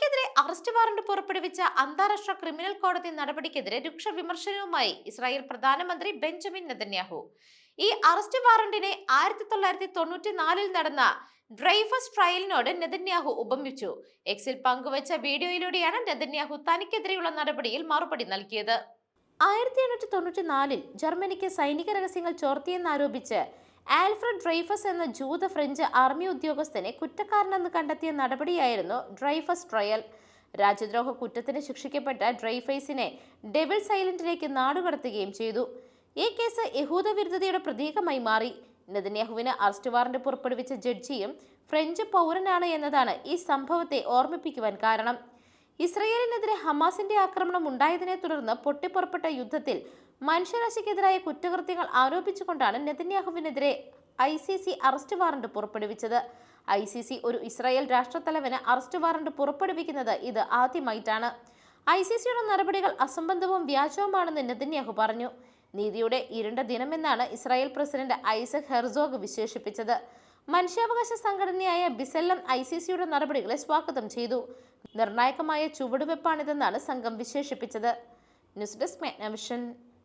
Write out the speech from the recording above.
തനിക്കെതിരെ arrest warrant പുറപ്പെടുവിച്ച അന്താരാഷ്ട്ര ക്രിമിനൽ കോടതി നടപടിക്കെതിരെ രൂക്ഷ വിമർശനവുമായി ഇസ്രായേൽ പ്രധാനമന്ത്രി ബെഞ്ചമിൻ നെതന്യാഹു. ഈ അറസ്റ്റ് വാറണ്ടിനെ ആയിരത്തി തൊള്ളായിരത്തി തൊണ്ണൂറ്റി നാലിൽ നടന്ന ഡ്രൈഫസ് ട്രയലിനോട് നെതന്യാഹു ഉപമിച്ചു. എക്സിൽ പങ്കുവച്ച വീഡിയോയിലൂടെയാണ് നെതന്യാഹു തനിക്കെതിരെയുള്ള നടപടിയിൽ മറുപടി നൽകിയത്. ആയിരത്തി എണ്ണൂറ്റി തൊണ്ണൂറ്റി നാലിൽ ജർമ്മനിക്ക് സൈനിക രഹസ്യങ്ങൾ ചോർത്തിയെന്നാരോപിച്ച് ആൽഫ്രഡ് ഡ്രൈഫസ് എന്ന ജൂത ഫ്രഞ്ച് ആർമി ഉദ്യോഗസ്ഥനെ കുറ്റക്കാരനെന്ന് കണ്ടെത്തിയ നടപടിയായിരുന്നു ഡ്രൈഫസ് ട്രയൽ. രാജ്യദ്രോഹ കുറ്റത്തിന് ശിക്ഷിക്കപ്പെട്ട ഡ്രൈഫൈസിനെ ഡെവിൾ സൈലന്റിലേക്ക് നാടുകടത്തുകയും ചെയ്തു. ഈ കേസ് യഹൂദ വിരുദ്ധതയുടെ പ്രതീകമായി മാറി. നെതന്യാഹുവിന് അറസ്റ്റ് വാറന്റ് പുറപ്പെടുവിച്ച ജഡ്ജിയും ഫ്രഞ്ച് പൗരനാണ് എന്നതാണ് ഈ സംഭവത്തെ ഓർമ്മിപ്പിക്കുവാൻ കാരണം. ഇസ്രയേലിനെതിരെ ഹമാസിന്റെ ആക്രമണം ഉണ്ടായതിനെ തുടർന്ന് പൊട്ടിപ്പുറപ്പെട്ട യുദ്ധത്തിൽ മനുഷ്യരാശിക്കെതിരായ കുറ്റകൃത്യങ്ങൾ ആരോപിച്ചുകൊണ്ടാണ് നെതന്യാഹുവിനെതിരെ I C C arrest warrant പുറപ്പെടുവിച്ചത്. ഐ സി സി ഒരു ഇസ്രായേൽ രാഷ്ട്രത്തലവന് അറസ്റ്റ് വാറണ്ട് പുറപ്പെടുവിക്കുന്നത് ഇത് ആദ്യമായിട്ടാണ്. ഐ സി സിയുടെ നടപടികൾ അസംബന്ധവും വ്യാജവുമാണെന്ന് നെതന്യാഹു പറഞ്ഞു. നീതിയുടെ ഇരുണ്ട ദിനമെന്നാണ് ഇസ്രായേൽ പ്രസിഡന്റ് ഐസക് ഹെർസോഗ് വിശേഷിപ്പിച്ചത്. മനുഷ്യാവകാശ സംഘടനയായ ബിസെല്ലം ഐ സി സിയുടെ നടപടികളെ സ്വാഗതം ചെയ്തു. നിർണായകമായ ചുവടുവെപ്പാണിതെന്നാണ് സംഘം വിശേഷിപ്പിച്ചത്. News desk മെഗ്നവിഷൻ.